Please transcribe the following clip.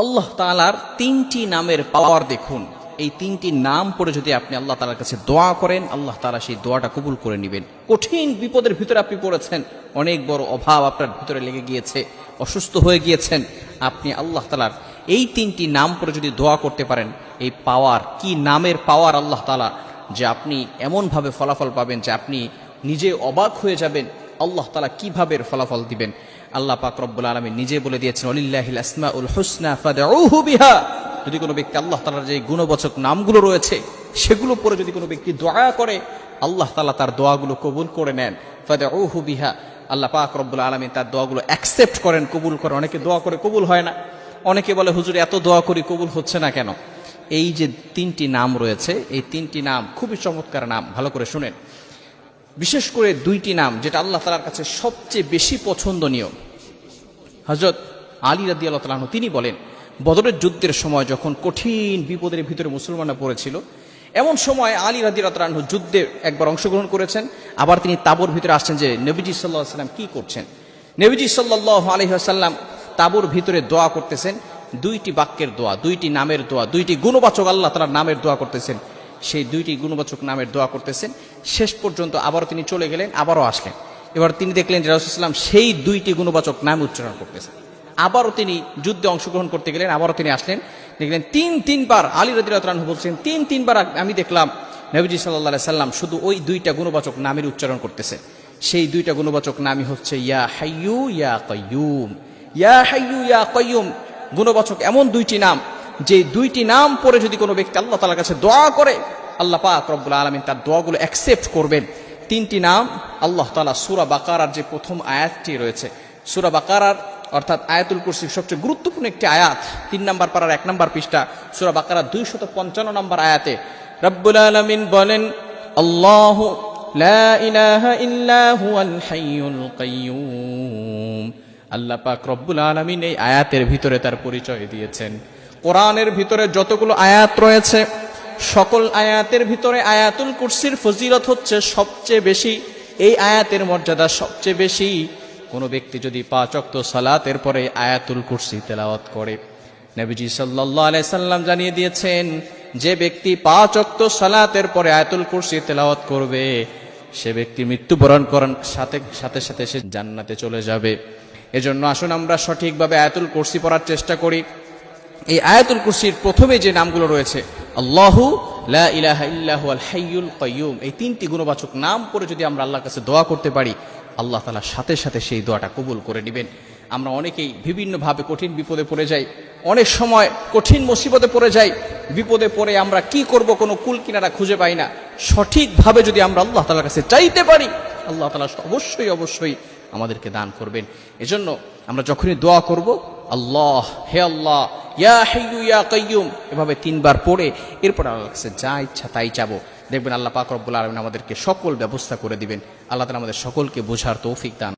আল্লাহ তালার তিনটি নামের পাওয়ার দেখুন। এই তিনটি নাম পড়ে যদি আপনি আল্লাহ তালার কাছে দোয়া করেন, আল্লাহ তালা সেই দোয়াটা কবুল করে নেবেন। কঠিন বিপদের ভিতরে আপনি পড়েছেন। অনেক বড় অভাব আপনার ভিতরে লেগে গিয়েছে, অসুস্থ হয়ে গিয়েছেন। আপনি আল্লাহ তালার এই তিনটি নাম পড়ে যদি দোয়া করতে পারেন, এই পাওয়ার, কি নামের পাওয়ার আল্লাহ তালা যে আপনি এমনভাবে ফলাফল পাবেন যে আপনি নিজে অবাক হয়ে যাবেন আল্লাহ তালা কীভাবে ফলাফল দিবেন? আল্লাহ পাক রব্বুল আলমী নিজে বলে দিয়েছেন অলিল্লাহিল উল হুসনা বিহা। যদি কোনো ব্যক্তি আল্লাহ তালার যে গুণবচক নামগুলো রয়েছে, সেগুলো পরে যদি কোনো ব্যক্তি দোয়া করে, আল্লাহ তালা তার দোয়াগুলো কবুল করে নেন। ফাদউহু বিহা। আল্লাহ পাক রব্বুল আলমী তার দোয়াগুলো অ্যাকসেপ্ট করেন, কবুল করেন। অনেকে দোয়া করে কবুল হয় না। অনেকে বলে, হুজুর, এত দোয়া করি কবুল হচ্ছে না কেন? এই যে তিনটি নাম রয়েছে, এই তিনটি নাম খুবই চমৎকার নাম। ভালো করে শুনেন। বিশেষ করে দুইটি নাম, যেটা আল্লাহ তালার কাছে সবচেয়ে বেশি পছন্দনীয়। হজরত আলী রাদি আল্লাহ তালাহ তিনি বলেন, বদরের যুদ্ধের সময় যখন কঠিন বিপদের ভিতরে মুসলমানরা পড়েছিল, এমন সময় আলী রাদি আল্লাহ যুদ্ধে একবার অংশগ্রহণ করেছেন, আবার তিনি তাবর ভিতরে আসছেন যে, নবীজি সাল্লাহ সাল্লাম কি করছেন? নবীজি সাল্লাহ আলহিহাসাল্লাম তাবর ভিতরে দোয়া করতেছেন, দুইটি বাক্যের দোয়া, দুইটি নামের দোয়া, দুইটি গুণবাচক আল্লাহ তালার নামের দোয়া করতেছেন। সেই দুইটি গুণবাচক নামের দোয়া করতেছেন। শেষ পর্যন্ত আবারও তিনি চলে গেলেন, আবারও আসলেন। এবার তিনি দেখলেন যে সেই দুইটি গুণবাচক নাম উচ্চারণ করতেছেন। আবারও তিনি যুদ্ধে অংশগ্রহণ করতে গেলেন, আবারও তিনি আসলেন। দেখলেন তিন, তিনবার আলী রদিরান বলছেন, তিন, তিনবার আমি দেখলাম নবীজি সাল্লাহ সাল্লাম শুধু ওই দুইটা গুণবাচক নামের উচ্চারণ করতেছে। সেই দুইটা গুণবাচক নামই হচ্ছে, ইয়া হাইয়ু ইয়া কয়ুম ইয়া হাইয়ু ইয়া কয়ুম গুণবাচক এমন দুইটি নাম, যে দুইটি নাম পরে যদি কোনো ব্যক্তি আল্লাহ তালার কাছে দোয়া করে আল্লাহ পাক রব্বুল আলমিন তার দোয়াগুলো অ্যাকসেপ্ট করবেন। তিনটি নাম আল্লাহ তালা সুরা বাকারার যে প্রথম আয়াতটি রয়েছে। সুরা বাকারার অর্থাৎ আয়াতুল কুরসির সবচেয়ে গুরুত্বপূর্ণ একটি আয়াত, তিন নম্বর পাড়ার এক নম্বর পৃষ্ঠা, সুরা বাকারার দুইশত পঞ্চান্ন নম্বর আয়াতে, রব্বুল আলমিন বলেন, আল্লাহ আল্লাহ আলমিন এই আয়াতের ভিতরে তার পরিচয় দিয়েছেন। কোরআনের ভিতরে যতগুলো আয়াত রয়েছে সকল আয়াতের ভিতরে আয়াতুল কুরসির ফজিলত হচ্ছে সবচেয়ে বেশি। এই আয়াতের মর্যাদা সবচেয়ে বেশি। কোনো ব্যক্তি যদি পাঁচ অক্ত সালাতের পরে আয়াতুল কুরসি তেলাওয়াত করে, নবীজি সাল্লাহ আলাই সাল্লাম জানিয়ে দিয়েছেন, যে ব্যক্তি পাঁচ অক্ত সালাতের পরে আয়াতুল কুরসি তেলাওয়াত করবে, সে ব্যক্তি মৃত্যুবরণ করার সাথে সাথে সাথে সে জান্নাতে চলে যাবে। এজন্য আসুন আমরা সঠিকভাবে আয়াতুল কুরসি পড়ার চেষ্টা করি। এই আয়াতুল কুরসির প্রথমে যে নামগুলো রয়েছে, আল্লাহু লা ইলাহা ইল্লাহু আল হাইয়ুল কাইয়ুম, এই তিনটি গুণবাচক নাম পরে যদি আমরা আল্লাহর কাছে দোয়া করতে পারি, আল্লাহ তাআলা সাথে সাথে সেই দোয়াটা কবুল করে নেবেন। আমরা অনেকেই বিভিন্নভাবে কঠিন বিপদে পড়ে যাই, অনেক সময় কঠিন মুসিবতে পড়ে যাই, বিপদে পড়ে আমরা কি করব কোনো কুল কিনারা খুঁজে পাই না। সঠিকভাবে যদি আমরা আল্লাহ তালার কাছে চাইতে পারি, আল্লাহ তালা অবশ্যই অবশ্যই আমাদেরকে দান করবেন। এজন্য আমরা যখনই দোয়া করব, আল্লাহ, হে আল্লাহ ইয়া ইয়া এভাবে তিনবার পড়ে, এরপর আল্লাহ কাছে যা ইচ্ছা তাই চাবো। দেখবেন আল্লাহ পাক রব্বুল আলমিন আমাদেরকে সকল ব্যবস্থা করে দিবেন। আল্লাহ তালা আমাদের সকলকে বোঝার তৌফিক দান